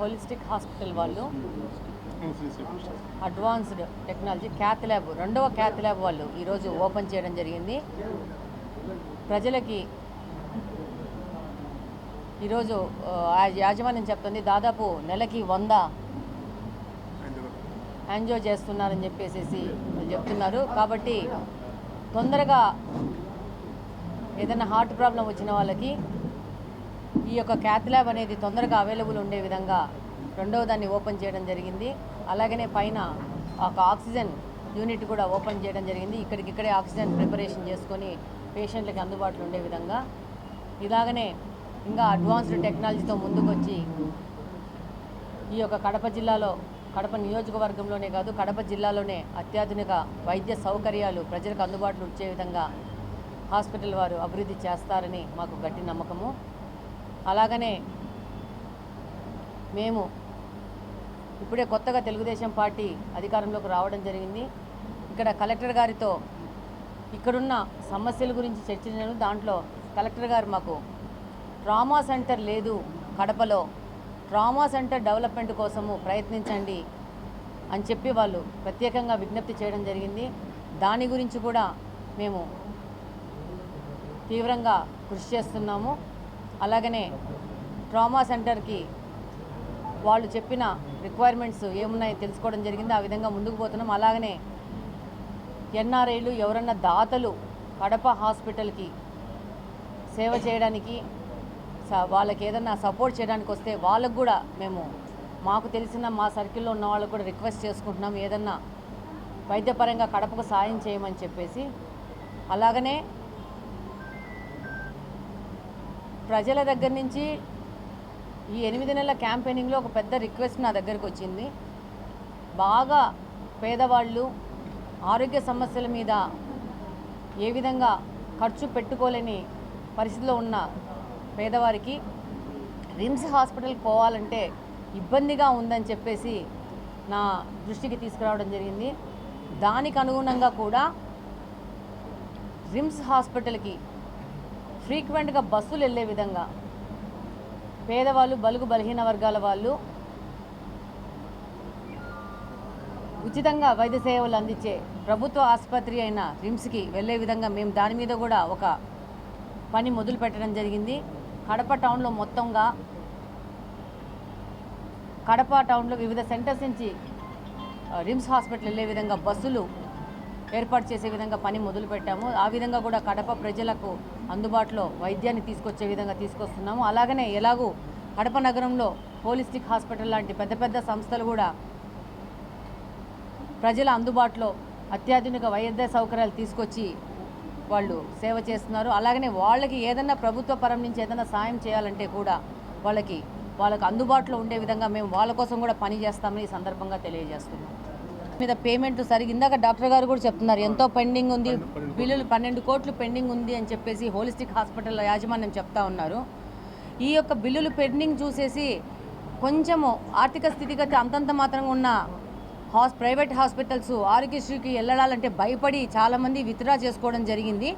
Holistic hospital వాళ్ళు. Advanced technology cath lab రెండవ cath lab వాళ్ళు ఈరోజు ఓపెన్ చేయడం జరిగింది. ప్రజలకి ఈరోజు యాజమాన్యం చెప్తుంది దాదాపు నెలకి వంద ఎంజో చేస్తున్నారని చెప్పేసి వాళ్ళు చెప్తున్నారు. కాబట్టి తొందరగా ఏదైనా హార్ట్ ప్రాబ్లం వచ్చిన వాళ్ళకి ఈ యొక్క క్యాత్ ల్యాబ్ అనేది తొందరగా అవైలబుల్ ఉండే విధంగా రెండవ దాన్ని ఓపెన్ చేయడం జరిగింది. అలాగనే పైన ఒక ఆక్సిజన్ యూనిట్ కూడా ఓపెన్ చేయడం జరిగింది. ఇక్కడికిక్కడే ఆక్సిజన్ ప్రిపరేషన్ చేసుకొని పేషెంట్లకి అందుబాటులో ఉండే విధంగా. ఇలాగనే ఇంకా అడ్వాన్స్డ్ టెక్నాలజీతో ముందుకొచ్చి ఈ యొక్క కడప జిల్లాలో కడప నియోజకవర్గంలోనే కాదు కడప జిల్లాలోనే అత్యాధునిక వైద్య సౌకర్యాలు ప్రజలకు అందుబాటులో వచ్చే విధంగా హాస్పిటల్ వారు అభివృద్ధి చేస్తారని మాకు గట్టి నమ్మకము. అలాగనే మేము ఇప్పుడే కొత్తగా తెలుగుదేశం పార్టీ అధికారంలోకి రావడం జరిగింది. ఇక్కడ కలెక్టర్ గారితో ఇక్కడున్న సమస్యల గురించి చర్చించాను. దాంట్లో కలెక్టర్ గారు మాకు ట్రామా సెంటర్ లేదు కడపలో. ట్రామా సెంటర్ డెవలప్మెంట్ కోసము ప్రయత్నించండి అని చెప్పి వాళ్ళు ప్రత్యేకంగా విజ్ఞప్తి చేయడం జరిగింది. దాని గురించి కూడా మేము తీవ్రంగా కృషి చేస్తున్నాము. అలాగనే ట్రామా సెంటర్కి వాళ్ళు చెప్పిన రిక్వైర్మెంట్స్ ఏమున్నాయో తెలుసుకోవడం జరిగింది. ఆ విధంగా ముందుకు పోతున్నాం. అలాగనే ఎన్ఆర్ఐలు ఎవరన్నా దాతలు కడప హాస్పిటల్కి సేవ చేయడానికి స- వాళ్ళకి ఏదన్నా సపోర్ట్ చేయడానికి వస్తే వాళ్ళకు కూడా మేము మాకు తెలిసిన మా సర్కిల్లో ఉన్న వాళ్ళకు కూడా రిక్వెస్ట్ చేసుకుంటున్నాం. ఏదన్నా వైద్యపరంగా కడపకు సాయం చేయమని చెప్పేసి. అలాగనే ప్రజల దగ్గర నుంచి ఈ ఎనిమిది నెలల క్యాంపెయినింగ్లో ఒక పెద్ద రిక్వెస్ట్ నా దగ్గరికి వచ్చింది. బాగా పేదవాళ్ళు ఆరోగ్య సమస్యల మీద ఏ విధంగా ఖర్చు పెట్టుకోలేని పరిస్థితిలో ఉన్న పేదవారికి రిమ్స్ హాస్పిటల్కి పోవాలంటే ఇబ్బందిగా ఉందని చెప్పేసి నా దృష్టికి తీసుకురావడం జరిగింది. దానికి అనుగుణంగా కూడా రిమ్స్ హాస్పిటల్కి ఫ్రీక్వెంట్గా బస్సులు వెళ్ళే విధంగా పేదవాళ్ళు బలుగు బలహీన వర్గాల వాళ్ళు ఉచితంగా వైద్య సేవలు అందించే ప్రభుత్వ ఆసుపత్రి అయిన రిమ్స్కి వెళ్ళే విధంగా మేము దాని మీద కూడా ఒక పని మొదలు పెట్టడం జరిగింది. కడప టౌన్లో మొత్తంగా కడప టౌన్లో వివిధ సెంటర్స్ నుంచి రిమ్స్ హాస్పిటల్ వెళ్ళే విధంగా బస్సులు ఏర్పాటు చేసే విధంగా పని మొదలు పెట్టాము. ఆ విధంగా కూడా కడప ప్రజలకు అందుబాటులో వైద్యాన్ని తీసుకొచ్చే విధంగా తీసుకొస్తున్నాము. అలాగనే ఎలాగూ కడప నగరంలో హోలిస్టిక్ హాస్పిటల్ లాంటి పెద్ద పెద్ద సంస్థలు కూడా ప్రజల అందుబాటులో అత్యాధునిక వైద్య సౌకర్యాలు తీసుకొచ్చి వాళ్ళు సేవ చేస్తున్నారు. అలాగనే వాళ్ళకి ఏదైనా ప్రభుత్వ పరం నుంచి ఏదైనా సాయం చేయాలంటే కూడా వాళ్ళకి వాళ్ళకి అందుబాటులో ఉండే విధంగా మేము వాళ్ళ కోసం కూడా పని చేస్తామని ఈ సందర్భంగా తెలియజేస్తున్నాం. మీద పేమెంట్ సరిగ్గా ఇందాక డాక్టర్ గారు కూడా చెప్తున్నారు ఎంతో పెండింగ్ ఉంది బిల్లులు పన్నెండు కోట్లు పెండింగ్ ఉంది అని చెప్పేసి హోలిస్టిక్ హాస్పిటల్ యాజమాన్యం చెప్తా ఉన్నారు. ఈ యొక్క బిల్లులు పెండింగ్ చూసేసి కొంచెము ఆర్థిక స్థితిగతి అంతంత మాత్రంగా ఉన్న హాస్ ప్రైవేట్ హాస్పిటల్స్ ఆరోగ్యశ్రీకి వెళ్ళాలంటే భయపడి చాలామంది విత్డ్రా చేసుకోవడం జరిగింది.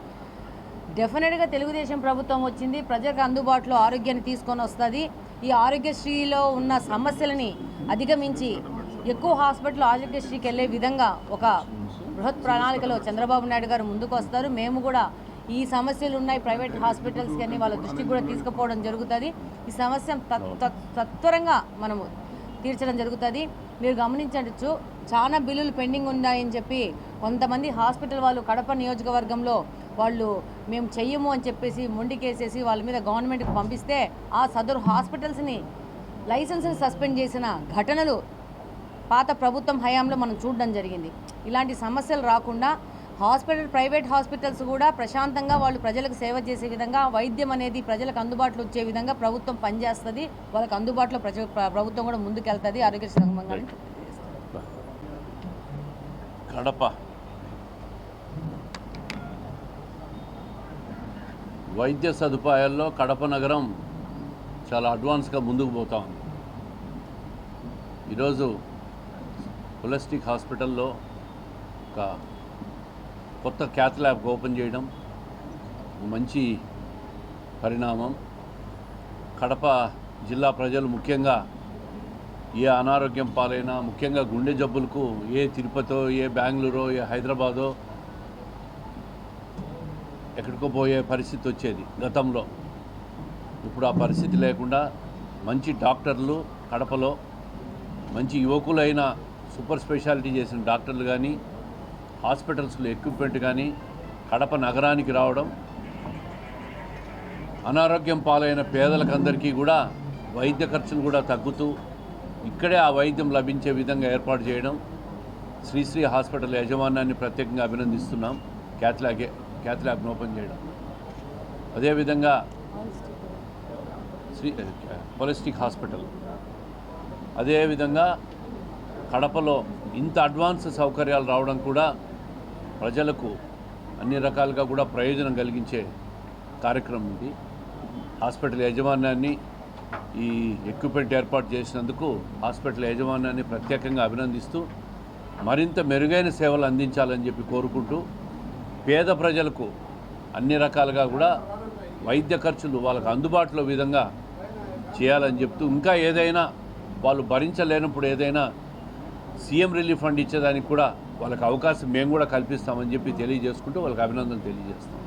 డెఫినెట్గా తెలుగుదేశం ప్రభుత్వం వచ్చింది ప్రజలకు అందుబాటులో ఆరోగ్యాన్ని తీసుకొని వస్తుంది. ఈ ఆరోగ్యశ్రీలో ఉన్న సమస్యలని అధిగమించి ఎక్కువ హాస్పిటల్ ఆరోగ్యశ్రీకి వెళ్ళే విధంగా ఒక బృహత్ ప్రణాళికలో చంద్రబాబు నాయుడు గారు ముందుకు వస్తారు. మేము కూడా ఈ సమస్యలు ఉన్నాయి. ప్రైవేట్ హాస్పిటల్స్కి అని వాళ్ళ దృష్టికి కూడా తీసుకుపోవడం జరుగుతుంది. ఈ సమస్య తత్- తత్- తత్వరంగా మనము తీర్చడం జరుగుతుంది. మీరు గమనించవచ్చు చాలా బిల్లులు పెండింగ్ ఉన్నాయని చెప్పి కొంతమంది హాస్పిటల్ వాళ్ళు కడప నియోజకవర్గంలో వాళ్ళు మేము చెయ్యము అని చెప్పేసి మొండికేసేసి వాళ్ళ మీద గవర్నమెంట్కి పంపిస్తే ఆ సదరు హాస్పిటల్స్ని లైసెన్స్ని సస్పెండ్ చేసిన ఘటనలు పాత ప్రభుత్వం హయాంలో మనం చూడడం జరిగింది. ఇలాంటి సమస్యలు రాకుండా హాస్పిటల్ ప్రైవేట్ హాస్పిటల్స్ కూడా ప్రశాంతంగా వాళ్ళు ప్రజలకు సేవ చేసే విధంగా వైద్యం అనేది ప్రజలకు అందుబాటులో వచ్చే విధంగా ప్రభుత్వం పనిచేస్తుంది. వాళ్ళకి అందుబాటులో ప్రజ ప్రభుత్వం కూడా ముందుకెళ్తుంది. ఆరోగ్య సంఘంగా కడప. వైద్య సదుపాయాల్లో కడప నగరం చాలా అడ్వాన్స్గా ముందుకు పోతా ఉంది. ఈరోజు హొలిస్టిక్ హాస్పిటల్లో ఒక కొత్త క్యాత్ ల్యాబ్ ఓపెన్ చేయడం మంచి పరిణామం. కడప జిల్లా ప్రజలు ముఖ్యంగా ఏ అనారోగ్యం పాలైనా ముఖ్యంగా గుండె జబ్బులకు ఏ తిరుపతో ఏ బెంగళూరో ఏ హైదరాబాదో ఎక్కడికో పోయే పరిస్థితి వచ్చేది గతంలో. ఇప్పుడు ఆ పరిస్థితి లేకుండా మంచి డాక్టర్లు కడపలో మంచి యువకులైన సూపర్ స్పెషాలిటీ చేసిన డాక్టర్లు కానీ హాస్పిటల్స్లో ఎక్విప్మెంట్ కానీ కడప నగరానికి రావడం అనారోగ్యం పాలైన పేదలకందరికీ కూడా వైద్య ఖర్చులు కూడా తగ్గుతూ ఇక్కడే ఆ వైద్యం లభించే విధంగా ఏర్పాటు చేయడం. శ్రీశ్రీ హాస్పిటల్ యజమాన్యాన్ని ప్రత్యేకంగా అభినందిస్తున్నాం. క్యాథ్లాగే క్యాథ్లాబ్ను ఓపెన్ చేయడం. అదేవిధంగా శ్రీ పొలిస్టిక్ హాస్పిటల్. అదేవిధంగా కడపలో ఇంత అడ్వాన్స్ సౌకర్యాలు రావడం కూడా ప్రజలకు అన్ని రకాలుగా కూడా ప్రయోజనం కలిగించే కార్యక్రమం ఇది. హాస్పిటల్ యాజమాన్యాన్ని ఈ ఎక్విప్మెంట్ ఏర్పాటు చేసినందుకు హాస్పిటల్ యాజమాన్యాన్ని ప్రత్యేకంగా అభినందిస్తూ మరింత మెరుగైన సేవలు అందించాలని చెప్పి కోరుకుంటూ పేద ప్రజలకు అన్ని రకాలుగా కూడా వైద్య ఖర్చులు వాళ్ళకు అందుబాటులో విధంగా చేయాలని చెప్తూ ఇంకా ఏదైనా వాళ్ళు భరించలేనప్పుడు ఏదైనా సీఎం రిలీఫ్ ఫండ్ ఇచ్చేదానికి కూడా వాళ్ళకి అవకాశం మేము కూడా కల్పిస్తామని చెప్పి తెలియజేసుకుంటూ వాళ్ళకి అభినందనలు తెలియజేస్తాం